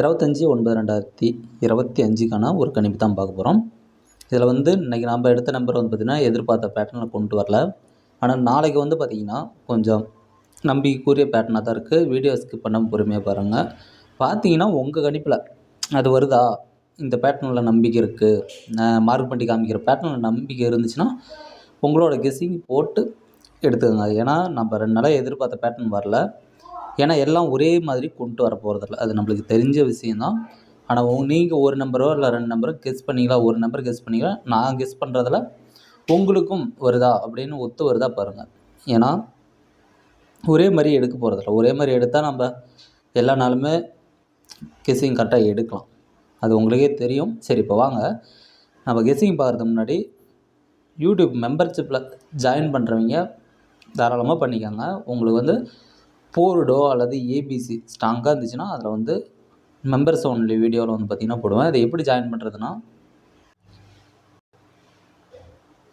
இருபத்தஞ்சி ஒன்பது ரெண்டாயிரத்தி இருபத்தி அஞ்சுக்கான ஒரு கணிப்பு தான் பார்க்க போகிறோம் இதில் வந்து இன்றைக்கி நம்ம எடுத்த நம்பர் வந்து பார்த்திங்கன்னா எதிர்பார்த்த பேட்டர்னில் கொண்டு வரல. ஆனால் நாளைக்கு வந்து பார்த்திங்கன்னா கொஞ்சம் நம்பிக்கைக்குரிய பேட்டர்னாக தான் இருக்குது வீடியோ ஸ்கிப் பண்ணாமல் பொறுமையாக பாருங்கள் பார்த்தீங்கன்னா உங்கள் கணிப்பில் அது வருதா? இந்த பேட்டர்னில் நம்பிக்கை இருக்குது மார்க் பண்ணி காமிக்கிற பேட்டர்னில் நம்பிக்கை இருந்துச்சுன்னா உங்களோட கெஸ்ஸிங் போட்டு எடுத்துக்கோங்க. ஏன்னா நம்ம ரெண்டு நாளாக எதிர்பார்த்த பேட்டர்ன் வரல. ஏன்னா எல்லாம் ஒரே மாதிரி கொண்டு வர போகிறதில்ல அது நம்மளுக்கு தெரிஞ்ச விஷயந்தான் ஆனால் நீங்கள் ஒரு நம்பரோ இல்லை ரெண்டு நம்பரோ கெஸ் பண்ணிக்கலாம் ஒரு நம்பர் கெஸ் பண்ணிக்கலாம் நான் கெஸ் பண்ணுறதில் உங்களுக்கும் வருதா? அப்படின்னு ஒத்து வருதா பாருங்கள் ஏன்னா ஒரே மாதிரி எடுக்க போகிறதில்ல ஒரே மாதிரி எடுத்தால் நம்ம எல்லா நாளுமே கெஸ்ஸிங் கரெக்டாக எடுக்கலாம். அது உங்களுக்கே தெரியும். சரி இப்போ வாங்க. நம்ம கெஸ்ஸிங் பார்க்குறது முன்னாடி யூடியூப் மெம்பர்ஷிப்பில் ஜாயின் பண்ணுறவங்க தாராளமாக பண்ணிக்கோங்க. உங்களுக்கு வந்து போர்டோ அல்லது ஏபிசி ஸ்ட்ராங்காக இருந்துச்சுன்னா அதில் வந்து மெம்பர்ஸ் ஒன்லி வீடியோவில் வந்து பார்த்திங்கன்னா போடுவேன். அதை எப்படி ஜாயின் பண்ணுறதுன்னா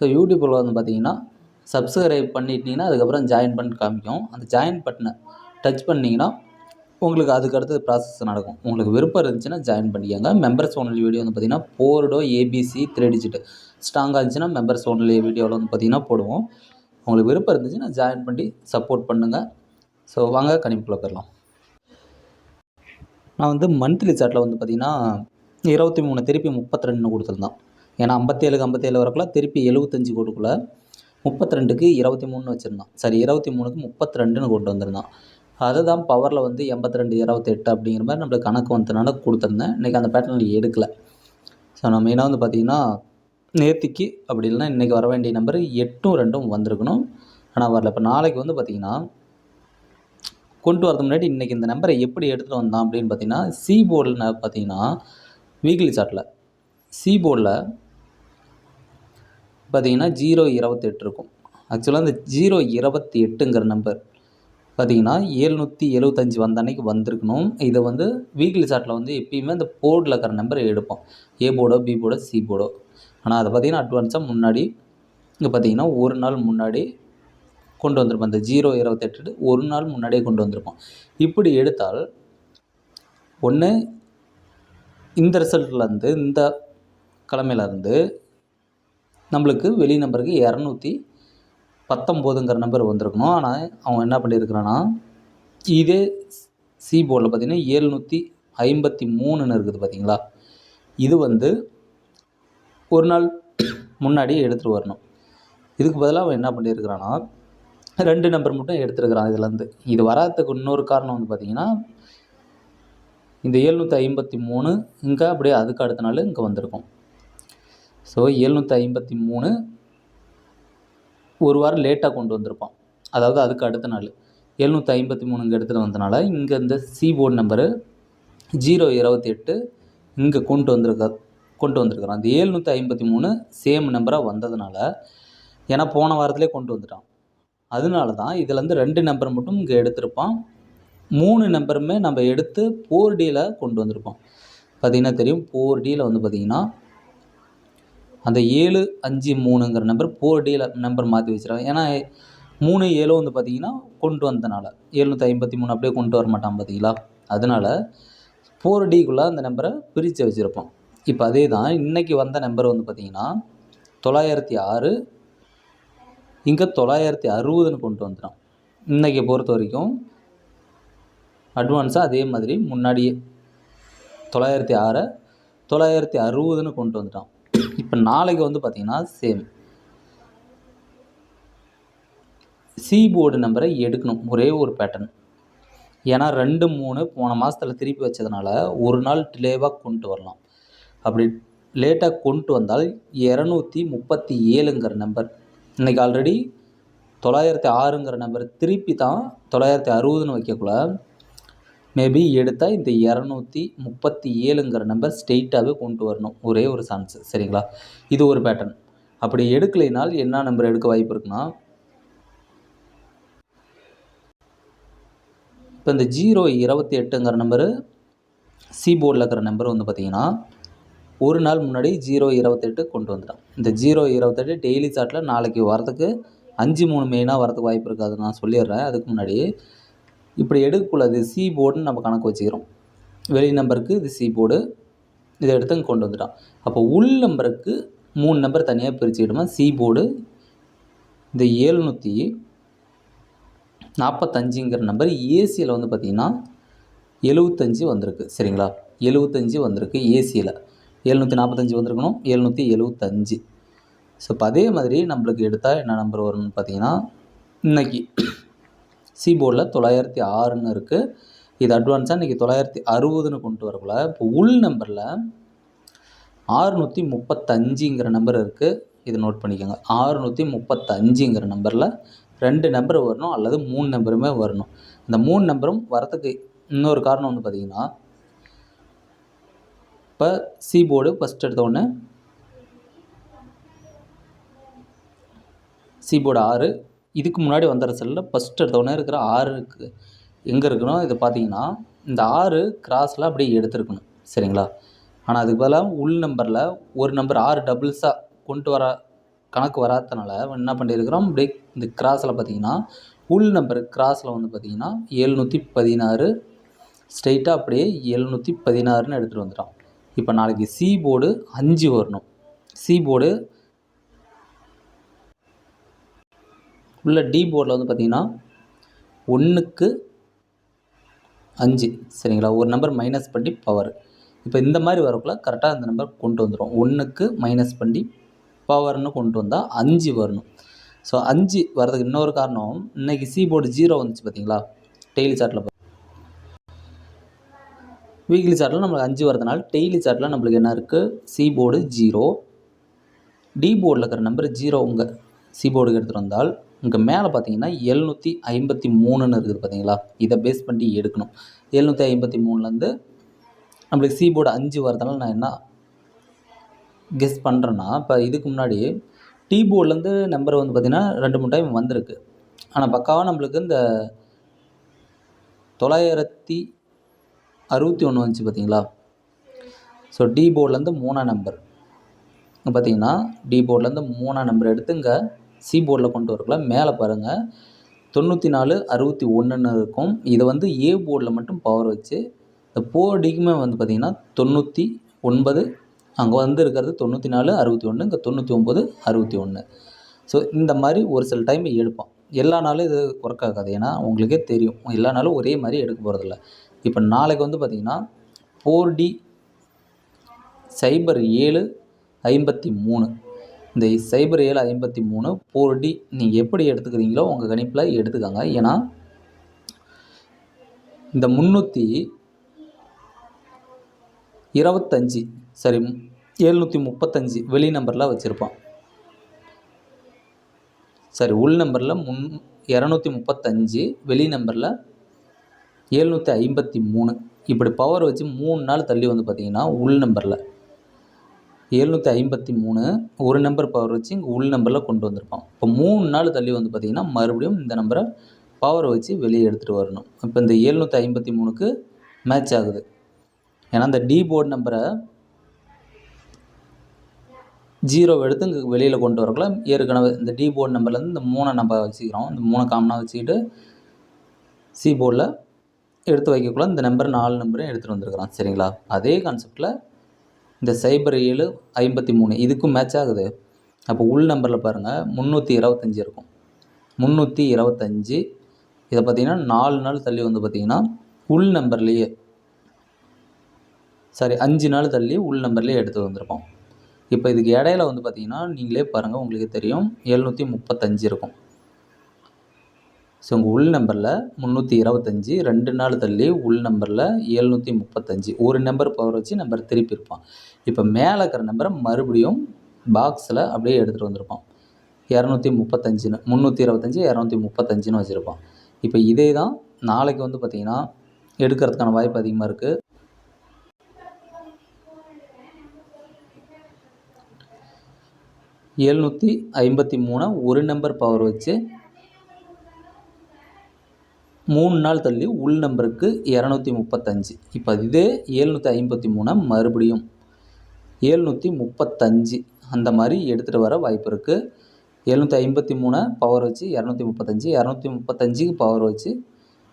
ஸோ யூடியூப்பில் வந்து பார்த்தீங்கன்னா சப்ஸ்கிரைப் பண்ணிட்டீங்கன்னா அதுக்கப்புறம் ஜாயின் பண்ணி காமிக்கும். அந்த ஜாயின் பட்டனை டச் பண்ணிங்கன்னா உங்களுக்கு அதுக்கு அடுத்தது ப்ராசஸ் நடக்கும். உங்களுக்கு விருப்பம் இருந்துச்சுன்னா ஜாயின் பண்ணிக்கோங்க. மெம்பர்ஸ் ஒன்லி வீடியோ வந்து பார்த்திங்கன்னா போர்டோ ஏபிசி த்ரீ டிஜிட் ஸ்ட்ராங்காக இருந்துச்சுன்னா மெம்பர்ஸ் ஒன்லி வீடியோவில் வந்து பார்த்திங்கன்னா போடுவோம். உங்களுக்கு விருப்பம் இருந்துச்சுன்னா ஜாயின் பண்ணி சப்போர்ட் பண்ணுங்கள் ஸோ வாங்க கணிப்புக்குள்ளே போயிடலாம். நான் வந்து மந்த்லி சார்ட்டில் வந்து பார்த்திங்கன்னா இருபத்தி மூணு திருப்பி முப்பத்தி ரெண்டுன்னு கொடுத்துருந்தான். ஏன்னா ஐம்பத்தேழுக்கு ஐம்பத்தேழு வரக்குள்ள திருப்பி எழுபத்தஞ்சி கொடுக்குள்ள முப்பத்தி ரெண்டுக்கு இருபத்தி மூணுன்னு வச்சுருந்தான். சரி இருபத்தி மூணுக்கு முப்பத்தி ரெண்டுன்னு கொண்டு வந்திருந்தான். அதுதான் பவரில் வந்து எண்பத்தி ரெண்டு இருபத்தெட்டு அப்படிங்கிற மாதிரி நம்மளுக்கு கணக்கு வந்ததுனால கொடுத்துருந்தேன். இன்றைக்கி அந்த பேட்டர்ன் எடுக்கலை. ஸோ நான் மெயினாக வந்து பார்த்திங்கன்னா நேர்த்திக்கு அப்படி இல்லைன்னா இன்றைக்கி வர வேண்டிய நம்பர் எட்டும் ரெண்டும் வந்திருக்கணும். ஆனால் வரல. இப்போ நாளைக்கு வந்து பார்த்திங்கன்னா கொண்டு வரதுக்கு முன்னாடி இன்றைக்கி இந்த நம்பரை எப்படி எடுத்துகிட்டு வந்தான் அப்படின்னு பார்த்தீங்கன்னா சி போர்டில் பார்த்தீங்கன்னா வீக்லி சார்ட்டில் சி போர்டில் பார்த்தீங்கன்னா ஜீரோ இருபத்தெட்டு இருக்கும். ஆக்சுவலாக இந்த ஜீரோ இருபத்தி எட்டுங்கிற நம்பர் பார்த்தீங்கன்னா ஏழ்நூற்றி எழுபத்தஞ்சி வந்த அன்னைக்கு வந்திருக்கணும். இதை வந்து வீக்லி சார்ட்டில் வந்து எப்பயுமே அந்த போர்டில் இருக்கிற நம்பரை எடுப்போம். ஏ போர்டோ பி போர்டோ சி போர்டோ ஆனால் அதை பார்த்தீங்கன்னா அட்வான்ஸாக முன்னாடி இங்கே பார்த்தீங்கன்னா ஒரு நாள் முன்னாடி கொண்டு வந்திருப்போம். இந்த ஜீரோ இருபத்தெட்டு ஒரு நாள் முன்னாடியே கொண்டு வந்திருப்போம். இப்படி எடுத்தால் ஒன்று இந்த ரிசல்ட்லேருந்து இந்த கிழமையிலேருந்து நம்மளுக்கு வெளி நம்பருக்கு இரநூத்தி பத்தொம்போதுங்கிற நம்பர் வந்திருக்கணும். ஆனால் அவன் என்ன பண்ணியிருக்கிறான்னா இதே சி போர்டில் பார்த்தீங்கன்னா ஏழ்நூற்றி ஐம்பத்தி மூணுன்னு இருக்குது பார்த்தீங்களா? இது வந்து ஒரு நாள் முன்னாடி எடுத்துகிட்டு வரணும். இதுக்கு பதிலாக அவன் என்ன பண்ணியிருக்கிறான்னா ரெண்டு நம்பர் மட்டும் எடுத்துருக்குறான் இதுலேருந்து. இது வராததுக்கு இன்னொரு காரணம் வந்து பார்த்திங்கன்னா இந்த எழுநூற்றி ஐம்பத்தி மூணு இங்கே அப்படியே அதுக்கு அடுத்த நாள் இங்கே வந்திருக்கும். ஸோ எழுநூற்றி ஐம்பத்தி மூணு ஒரு வாரம் லேட்டாக கொண்டு வந்திருப்பான். அதாவது அதுக்கு அடுத்த நாள். எழுநூற்றி ஐம்பத்தி மூணு இங்கே எடுத்துகிட்டு வந்தனால இங்கே இந்த சி போர்டு நம்பரு ஜீரோ இருபத்தி எட்டு இங்கே கொண்டு வந்திருக்க கொண்டு வந்திருக்கிறான். அந்த ஏழ்நூற்றி ஐம்பத்தி மூணு சேம் நம்பராக வந்ததுனால ஏன்னா போன வாரத்திலே கொண்டு வந்துட்டான். அதனால தான் இதுலேருந்து ரெண்டு நம்பர் மட்டும் இங்கே எடுத்திருப்பான். மூணு நம்பருமே நம்ம எடுத்து போர் டியில் கொண்டு வந்திருப்போம். பார்த்திங்கன்னா தெரியும் போர் டியில் வந்து பார்த்திங்கன்னா அந்த ஏழு அஞ்சு மூணுங்கிற நம்பர் போர் டியில் நம்பர் மாற்றி வச்சுருக்காங்க. ஏன்னா மூணு ஏழும் வந்து பார்த்திங்கன்னா கொண்டு வந்தனால எழுநூற்றி ஐம்பத்தி மூணு அப்படியே கொண்டு வர மாட்டான் பார்த்தீங்களா அதனால் ஃபோர் டிக்குள்ளே அந்த நம்பரை பிரித்து வச்சுருப்போம். இப்போ அதே தான் இன்றைக்கி வந்த நம்பர் வந்து பார்த்திங்கன்னா தொள்ளாயிரத்தி ஆறு இங்கே தொள்ளாயிரத்தி அறுபதுன்னு கொண்டு வந்துடும் இன்றைக்கி பொறுத்த வரைக்கும் அட்வான்ஸாக அதே மாதிரி முன்னாடியே தொள்ளாயிரத்தி ஆறை தொள்ளாயிரத்தி அறுபதுன்னு கொண்டு வந்துட்டான். இப்போ நாளைக்கு வந்து பார்த்திங்கன்னா சேம் சி போர்டு நம்பரை எடுக்கணும். ஒரே ஒரு பேட்டர்ன் ஏன்னா ரெண்டு மூணு போன மாதத்தில் திருப்பி வச்சதுனால ஒரு நாள் டிலேவாக கொண்டு வரலாம். அப்படி லேட்டாக கொண்டு வந்தால் இரநூத்தி முப்பத்தி ஏழுங்கிற நம்பர் இன்றைக்கி ஆல்ரெடி தொள்ளாயிரத்தி ஆறுங்கிற நம்பர் திருப்பி தான் தொள்ளாயிரத்தி அறுபதுன்னு வைக்கக்குள்ள மேபி எடுத்தால் இந்த இரநூத்தி முப்பத்தி ஏழுங்கிற நம்பர் ஸ்ட்ரெயிட்டாகவே கொண்டு வரணும். ஒரே ஒரு சான்ஸு சரிங்களா? இது ஒரு பேட்டர்ன் அப்படி எடுக்கலைனால் என்ன நம்பர் எடுக்க வாய்ப்பு இருக்குன்னா இப்போ இந்த ஜீரோ இருபத்தி எட்டுங்கிற நம்பரு சி போர்டில் இருக்கிற நம்பர் வந்து பார்த்திங்கன்னா ஒரு நாள் முன்னாடி ஜீரோ இருபத்தெட்டு கொண்டு வந்துட்டான். இந்த ஜீரோ இருபத்தெட்டு டெய்லி சார்ட்டில் நாளைக்கு வரதுக்கு அஞ்சு மூணு மெயினாக வரதுக்கு வாய்ப்பு இருக்காது. நான் சொல்லிடுறேன். அதுக்கு முன்னாடி இப்படி எடுக்கக்கூடாது சி போர்டுன்னு நம்ம கணக்கு வச்சுக்கிறோம். வெளி நம்பருக்கு இது சி போர்டு இதை எடுத்து கொண்டு வந்துட்டான். அப்போ உள் நம்பருக்கு மூணு நம்பர் தனியாக பிரிச்சுக்கிட்டோமா சி போர்டு இந்த ஏழ்நூற்றி நாற்பத்தஞ்சுங்கிற நம்பர் ஏசியில் வந்து பார்த்திங்கன்னா எழுவத்தஞ்சு வந்திருக்கு. சரிங்களா? எழுவத்தஞ்சு வந்திருக்கு ஏசியில் எழுநூற்றி நாற்பத்தஞ்சு வந்திருக்கணும். எழுநூற்றி எழுவத்தஞ்சு. ஸோ இப்போ அதே மாதிரி நம்மளுக்கு எடுத்தால் என்ன நம்பர் வரும்னு பார்த்தீங்கன்னா இன்னைக்கு சி போர்டில் தொள்ளாயிரத்தி ஆறுன்னு இருக்குது இது அட்வான்ஸாக இன்றைக்கி தொள்ளாயிரத்தி அறுபதுன்னு கொண்டு வரக்குள்ள இப்போ உள் நம்பரில் ஆறுநூற்றி முப்பத்தஞ்சுங்கிற நம்பர் இருக்குது இதை நோட் பண்ணிக்கோங்க. ஆறுநூற்றி முப்பத்தஞ்சுங்கிற நம்பரில் ரெண்டு நம்பர் வரணும் அல்லது மூணு நம்பருமே வரணும். இந்த மூணு நம்பரும் வரத்துக்கு இன்னொரு காரணம் வந்து பார்த்திங்கன்னா இப்போ சி போர்டு ஃபஸ்ட் எடுத்தோடனே சி போர்டு ஆறு. இதுக்கு முன்னாடி வந்த செல்லில் ஃபஸ்ட் எடுத்தோடனே இருக்கிற ஆறுக்கு எங்கே இருக்கணும்? இது பார்த்தீங்கன்னா இந்த ஆறு கிராஸில் அப்படியே எடுத்துருக்கணும். சரிங்களா? ஆனால் அதுக்கு பதிலாக உள் நம்பரில் ஒரு நம்பர் ஆறு டபுள்ஸாக கொண்டு வர கணக்கு வராதனால என்ன பண்ணியிருக்கிறோம்? அப்படியே இந்த கிராஸில் பார்த்தீங்கன்னா உள் நம்பர் கிராஸில் வந்து பார்த்தீங்கன்னா எழுநூற்றி பதினாறு. ஸ்ட்ரெயிட்டாக அப்படியே எழுநூற்றி பதினாறுன்னு எடுத்துகிட்டு வந்துட்டோம். இப்போ நாளைக்கு சி போர்டு அஞ்சு வரணும். சி போர்டு உள்ள டி போர்டில் வந்து பார்த்தீங்கன்னா ஒன்றுக்கு அஞ்சு. சரிங்களா? ஒரு நம்பர் மைனஸ் பண்ணி பவர் இப்போ இந்த மாதிரி வரக்குள்ள கரெக்டாக இந்த நம்பர் கொண்டு வந்துடும் ஒன்றுக்கு மைனஸ் பண்ணி பவர்னு கொண்டு வந்தால் அஞ்சு வரணும். ஸோ அஞ்சு வர்றதுக்கு இன்னொரு காரணம் இன்றைக்கி சி போர்டு ஜீரோ வந்துச்சு பார்த்தீங்களா டெய்லி சார்ட்டில் வீக்லி சார்ட்டில் நம்மளுக்கு அஞ்சு வரதுனால டெய்லி சார்ட்டில் நம்மளுக்கு என்ன இருக்குது சி போர்டு ஜீரோ டி போர்டில் இருக்கிற நம்பர் ஜீரோ உங்கள் சி போர்டுக்கு எடுத்துகிட்டு வந்தால் இங்கே மேலே பார்த்தீங்கன்னா எழுநூற்றி ஐம்பத்தி மூணுன்னு இருக்குது பார்த்தீங்களா இதை பேஸ் பண்ணி எடுக்கணும். எழுநூற்றி ஐம்பத்தி மூணுலேருந்து நம்மளுக்கு சி போர்டு அஞ்சு வரதுனால நான் என்ன கெஸ் பண்ணுறேன்னா இப்போ இதுக்கு முன்னாடி டி போர்ட்லேருந்து நம்பர் வந்து பார்த்திங்கன்னா ரெண்டு மூணு டைம் வந்திருக்கு. ஆனால் பக்காவாக நம்மளுக்கு இந்த தொள்ளாயிரத்தி அறுபத்தி ஒன்று வந்துச்சு பார்த்தீங்களா? ஸோ டி போர்ட்லேருந்து மூணாம் நம்பர் பார்த்தீங்கன்னா டி போர்ட்லேருந்து மூணாம் நம்பர் எடுத்து இங்கே சி போர்டில் கொண்டு வரக்குள்ள மேலே பாருங்கள் தொண்ணூற்றி நாலு அறுபத்தி ஒன்றுன்னு இருக்கும். இதை வந்து ஏ போர்டில் மட்டும் பவர் வச்சு இந்த போர் டிக்குமே வந்து பார்த்திங்கன்னா தொண்ணூற்றி ஒன்பது அங்கே வந்து இருக்கிறது தொண்ணூற்றி நாலு அறுபத்தி ஒன்று இங்கே தொண்ணூற்றி ஒம்பது அறுபத்தி ஒன்று ஸோ இந்த மாதிரி ஒரு சில டைம் எடுப்போம். எல்லா நாளும் இது ஒர்க் ஆகாது. ஏன்னா உங்களுக்கே தெரியும். எல்லா நாளும் ஒரே மாதிரி எடுக்க போகிறதில்ல இப்போ நாளைக்கு வந்து பார்த்திங்கன்னா ஃபோர் டி சைபர் ஏழு ஐம்பத்தி மூணு. இந்த சைபர் ஏழு ஐம்பத்தி மூணு ஃபோர் டி நீங்கள் எப்படி எடுத்துக்கிறீங்களோ உங்கள் கணிப்பில் எடுத்துக்கோங்க. ஏன்னா இந்த முந்நூற்றி இருபத்தஞ்சி சரி எழுநூற்றி முப்பத்தஞ்சு வெளி நம்பரில் வச்சுருப்பான் சரி உள் நம்பரில் முன் இரநூத்தி முப்பத்தஞ்சு வெளி நம்பரில் எழுநூற்றி ஐம்பத்தி மூணு. இப்படி பவர் வச்சு மூணு நாள் தள்ளி வந்து பார்த்திங்கன்னா உள் நம்பரில் ஏழ்நூற்றி ஐம்பத்தி மூணு ஒரு நம்பர் பவர் வச்சு இங்கே உள் நம்பரில் கொண்டு வந்திருப்பான். இப்போ மூணு நாள் தள்ளி வந்து பார்த்திங்கன்னா மறுபடியும் இந்த நம்பரை பவர் வச்சு வெளியே எடுத்துகிட்டு வரணும். இப்போ இந்த ஏழ்நூற்றி ஐம்பத்தி மூணுக்கு மேட்ச் ஆகுது. ஏன்னா இந்த டி போர்டு நம்பரை ஜீரோ எடுத்து இங்கே வெளியில் கொண்டு வரக்குள்ள ஏற்கனவே இந்த டி போர்டு நம்பர்லேருந்து இந்த மூணை நம்ம வச்சுக்கிறோம். இந்த மூணை காமனாக வச்சுக்கிட்டு சி போர்டில் எடுத்து வைக்கக்குள்ள இந்த நம்பர் நாலு நம்பரையும் எடுத்துகிட்டு வந்திருக்கிறான். சரிங்களா? அதே கான்செப்டில் இந்த சைபர் ஏழு ஐம்பத்தி மூணு இதுக்கும் மேட்ச் ஆகுது. அப்போ உள் நம்பரில் பாருங்கள் முந்நூற்றி இருபத்தஞ்சி இருக்கும். முந்நூற்றி இருபத்தஞ்சி இதை பார்த்தீங்கன்னா நாலு நாள் தள்ளி வந்து பார்த்திங்கன்னா உள் நம்பர்லேயே சாரி அஞ்சு நாள் தள்ளி உள் நம்பர்லேயே எடுத்து வந்திருப்போம். இப்போ இதுக்கு இடையில வந்து பார்த்திங்கன்னா நீங்களே பாருங்கள் உங்களுக்கு தெரியும் எழுநூற்றி முப்பத்தஞ்சு இருக்கும். ஸோ உங்கள் உள் நம்பரில் முந்நூற்றி இருபத்தஞ்சி ரெண்டு நாள் தள்ளி உள் நம்பரில் எழுநூற்றி முப்பத்தஞ்சு. ஒரு நம்பர் பவர் வச்சு நம்பர் திருப்பி இருப்பான். இப்போ மேலே இருக்கிற நம்பரை மறுபடியும் பாக்ஸில் அப்படியே எடுத்துகிட்டு வந்திருப்பான். இரநூத்தி முப்பத்தஞ்சுன்னு முந்நூற்றி இருபத்தஞ்சி இரநூத்தி முப்பத்தஞ்சுன்னு வச்சுருப்பான். இப்போ இதே தான் நாளைக்கு வந்து பார்த்திங்கன்னா எடுக்கிறதுக்கான வாய்ப்பு அதிகமாக இருக்குது எழுநூற்றி ஐம்பத்தி மூணை ஒரு நம்பர் பவர் வச்சு மூணு நாள் தள்ளி உள் நம்பருக்கு இரநூத்தி முப்பத்தஞ்சு. இப்போ இதே ஏழ்நூற்றி ஐம்பத்தி மூணை மறுபடியும் ஏழ்நூற்றி முப்பத்தஞ்சு. அந்த மாதிரி எடுத்துகிட்டு வர வாய்ப்பு இருக்குது எழுநூற்றி ஐம்பத்தி மூணை பவர் வச்சு இரநூத்தி முப்பத்தஞ்சு இரநூத்தி முப்பத்தஞ்சுக்கு பவர் வச்சு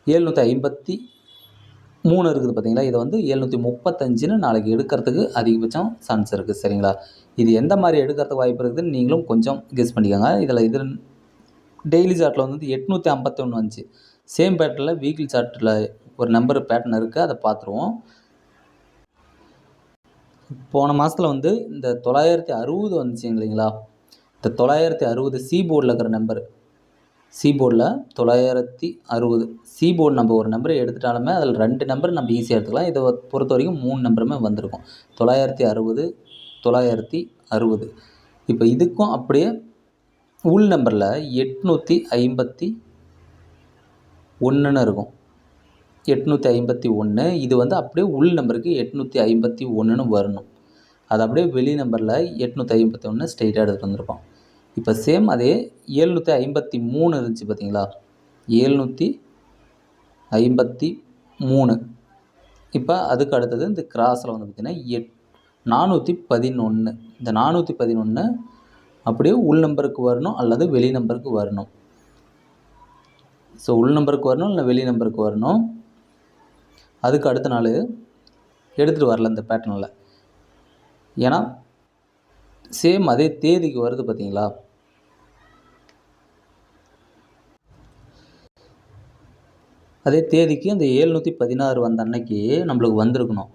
ஏழ்நூற்றி ஐம்பத்தி மூணு இருக்குது பார்த்தீங்களா இதை வந்து எழுநூற்றி முப்பத்தஞ்சுன்னு நாளைக்கு எடுக்கிறதுக்கு அதிகபட்சம் சான்ஸ் இருக்குது சரிங்களா? இது எந்த மாதிரி எடுக்கிறதுக்கு வாய்ப்பு இருக்குதுன்னு நீங்களும் கொஞ்சம் கெஸ் பண்ணிக்கோங்க. இதில் இது டெய்லி சார்ட்டில் வந்து எட்நூற்றி ஐம்பத்தொன்று வந்துச்சு சேம் பேட்டர்னில் வீக்லி சார்ட்டில் ஒரு நம்பர் பேட்டர்ன் இருக்குது அதை பார்த்துருவோம் போன மாதத்தில் வந்து இந்த தொள்ளாயிரத்தி அறுபது வந்துச்சு இல்லைங்களா? இந்த தொள்ளாயிரத்தி அறுபது சி போர்டில் இருக்கிற நம்பர் சி போர்டில் தொள்ளாயிரத்தி அறுபது. சி போர்டு நம்ம ஒரு நம்பரை எடுத்துட்டாலுமே அதில் ரெண்டு நம்பர் நம்ம ஈஸியாக எடுத்துக்கலாம். இதை பொறுத்த வரைக்கும் மூணு நம்பருமே வந்திருக்கும். தொள்ளாயிரத்தி அறுபது தொள்ளாயிரத்தி அறுபது. இப்போ இதுக்கும் அப்படியே உள் நம்பரில் எட்நூற்றி ஐம்பத்தி ஒன்றுன்னு இருக்கும். எட்நூற்றி ஐம்பத்தி ஒன்று இது வந்து அப்படியே உள் நம்பருக்கு எட்நூற்றி ஐம்பத்தி ஒன்றுன்னு வரணும். அது அப்படியே வெளி நம்பரில் எட்நூற்றி ஐம்பத்தி ஒன்று ஸ்ட்ரெயிட்டாக எடுத்துகிட்டு வந்திருப்போம். இப்போ சேம் அதே ஏழ்நூற்றி ஐம்பத்தி மூணு இருந்துச்சு பார்த்தீங்களா? ஏழ்நூற்றி ஐம்பத்தி மூணு. இப்போ அதுக்கு அடுத்தது இந்த கிராஸில் வந்து பார்த்திங்கன்னா எட் நானூற்றி பதினொன்று. இந்த நானூற்றி பதினொன்று அப்படியே உள் நம்பருக்கு வரணும் அல்லது வெளி நம்பருக்கு வரணும். ஸோ உள் நம்பருக்கு வரணும் இல்லை வெளி நம்பருக்கு வரணும்? அதுக்கு அடுத்த நாள் எடுத்துகிட்டு வரல இந்த பேட்டர்னில் ஏன்னா சேம் அதே தேதிக்கு வருது பார்த்தீங்களா அதே தேதிக்கு அந்த ஏழ்நூற்றி பதினாறு வந்த அன்னைக்கு நம்மளுக்கு வந்திருக்கணும்.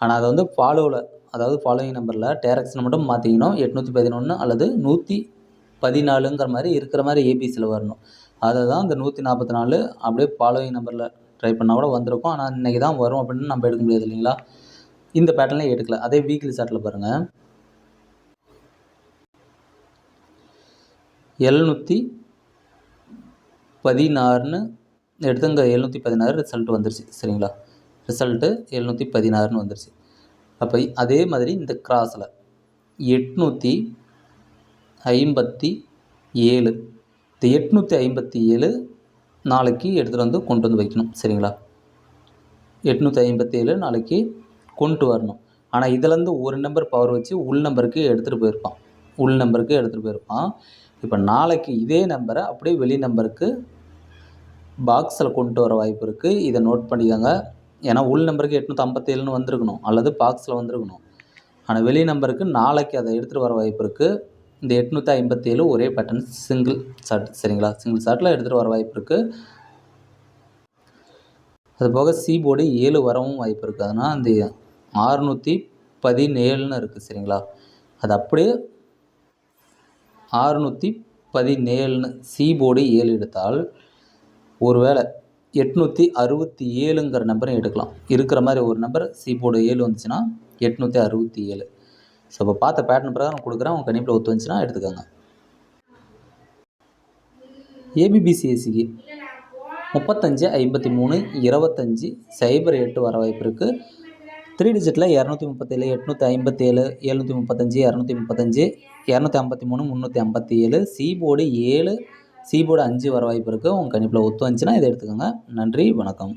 ஆனால் அதை வந்து ஃபாலோவில் அதாவது ஃபாலோயிங் நம்பரில் டேரக்ஷன் மட்டும் மாற்றிக்கணும் எட்நூற்றி பதினொன்று அல்லது நூற்றி பதினாலுங்கிற மாதிரி இருக்கிற மாதிரி ஏபிசியில் வரணும். அதை தான் இந்த நூற்றி நாற்பத்தி நாலு அப்படியே ஃபாலோயிங் நம்பரில் ட்ரை பண்ணால் கூட வந்திருக்கும். ஆனால் இன்றைக்கி தான் வரும் அப்படின்னு நம்ம எடுக்க முடியாது இல்லைங்களா? இந்த பேட்டர்னில் எடுக்கல. அதே வீக்லி சார்ட்டில் பாருங்கள் எழுநூற்றி பதினாறுன்னு எடுத்துங்க. எழுநூற்றி பதினாறு ரிசல்ட் வந்துருச்சு. சரிங்களா? ரிசல்ட்டு எழுநூற்றி பதினாறுன்னு வந்துருச்சு. அப்போ அதே மாதிரி இந்த கிராஸில் எட்நூற்றி ஐம்பத்தி ஏழு இந்த எட்நூற்றி ஐம்பத்தி ஏழு நாளைக்கு எடுத்துகிட்டு வந்து கொண்டு வந்து வைக்கணும் சரிங்களா? எட்நூற்றி ஐம்பத்தி ஏழு நாளைக்கு கொண்டு வரணும். ஆனால் இதுலேருந்து ஒரு நம்பர் பவர் வச்சு உள் நம்பருக்கு எடுத்துகிட்டு போயிருப்பான். உள் நம்பருக்கு எடுத்துகிட்டு போயிருப்பான். இப்போ நாளைக்கு இதே நம்பரை அப்படியே வெளி நம்பருக்கு பாக்ஸில் கொண்டு வர வாய்ப்பு இருக்குது இதை நோட் பண்ணிக்கோங்க. ஏன்னா உள் நம்பருக்கு எட்நூற்றி ஐம்பத்தேழுன்னு வந்திருக்கணும் அல்லது பாக்ஸில் வந்திருக்கணும். ஆனால் வெளி நம்பருக்கு நாளைக்கு அதை எடுத்துகிட்டு வர வாய்ப்பு இருக்குது இந்த எட்நூற்றி ஐம்பத்தேழு ஒரே பேட்டர்ன் சிங்கிள் ஷார்ட் சரிங்களா? சிங்கிள் ஷார்ட்டில் எடுத்துகிட்டு வர வாய்ப்பு இருக்குது அது போக சி போர்டு ஏழு வரவும் வாய்ப்பு இருக்குது அதனால் அந்த ஆறுநூற்றி பதினேழுன்னு இருக்குது சரிங்களா? அது அப்படியே ஆறுநூற்றி பதினேழுன்னு சி போர்டு ஏழு எடுத்தால் ஒருவேளை எட்நூற்றி அறுபத்தி ஏழுங்கிற நம்பரும் எடுக்கலாம். இருக்கிற மாதிரி ஒரு நம்பர் சி போர்டு ஏழு வந்துச்சுன்னா எட்நூற்றி அறுபத்தி ஏழு. ஸோ இப்போ பார்த்த பேட்டர்ன் பிரகாரம் கொடுக்குறேன். உங்கள் கணிப்பில் ஒத்து வந்துச்சுன்னா எடுத்துக்கோங்க. ஏபிபிசிஎஸ்சிக்கு முப்பத்தஞ்சு ஐம்பத்தி மூணு இருபத்தஞ்சி சைபர் எட்டு வர வாய்ப்பு இருக்குது த்ரீ டிஜிட்டில் இரநூத்தி முப்பத்தேழு எட்நூற்றி ஐம்பத்தேழு எழுநூற்றி முப்பத்தஞ்சு இரநூத்தி முப்பத்தஞ்சு இரநூத்தி ஐம்பத்தி மூணு முந்நூற்றி ஐம்பத்தி ஏழு சி போர்டு ஏழு சி போர்டு அஞ்சு வர வாய்ப்பு இருக்குது உங்கள் கணிப்பில் ஒத்து வந்துச்சுன்னா இதை எடுத்துக்கோங்க. நன்றி வணக்கம்.